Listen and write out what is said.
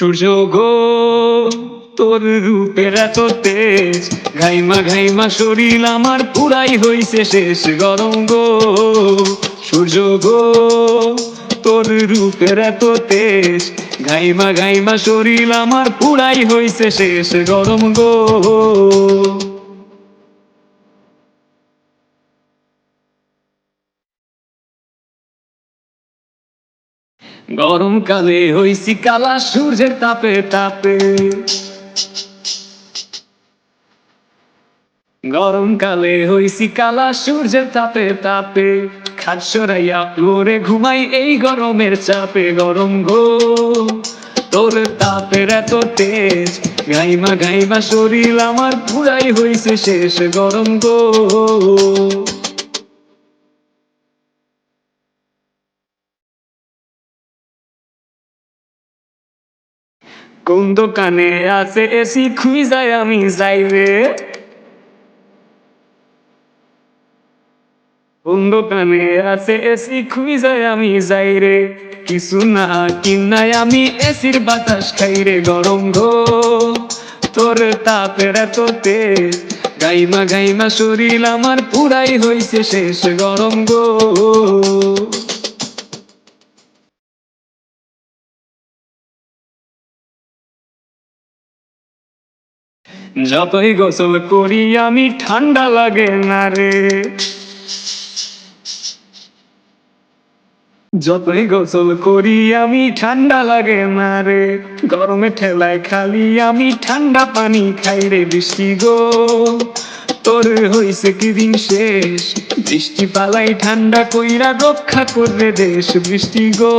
সূর্য গো তোর রূপের এত তেজ। ঘাইমা ঘাইমা শরীর আমার পুরাই হইছে শেষ গরম গো। সূর্য গো তোর রূপের এত তেজ। ঘাইমা ঘাইমা শরীর আমার পুরাই হইছে শেষ গরম গো। গরমকালে হইছি কালা সূর্যের তাপে তাপে। গরমকালে হইছি কালা সূর্যের তাপে তাপে। খাট সরাইয়া ফ্লোরে ঘুমাই এই গরমের চাপে। গরম গো, তোর তাপের এত তেজ। গাইমা গাইমা শরীর আমার পুরাই হইছে শেষ। গরম গো কোন দোকানে আছে এসি খুঁজায় আমি যাই রে। কোন দোকানে আছে এসি খুঁজায় আমি যাই রে। কিছু না কিনাই আমি এসির বাতাস খাই রে গরম গো। তোর তাপের এত তেজ গাইমা গাইমা শরীর আমার পুরাই হইছে শেষ গরম গো। যতই গোসল করি আমি ঠান্ডা লাগে না রে। যতই গোসল করি আমি ঠান্ডা লাগে না রে। গরমে ঠেলায় খালি আমি ঠান্ডা পানি খাই রে বৃষ্টি গো। তোর হইছে কি দিন শেষ? বৃষ্টি পালাই ঠান্ডা কইরা রক্ষা করবে দেশ বৃষ্টি গো।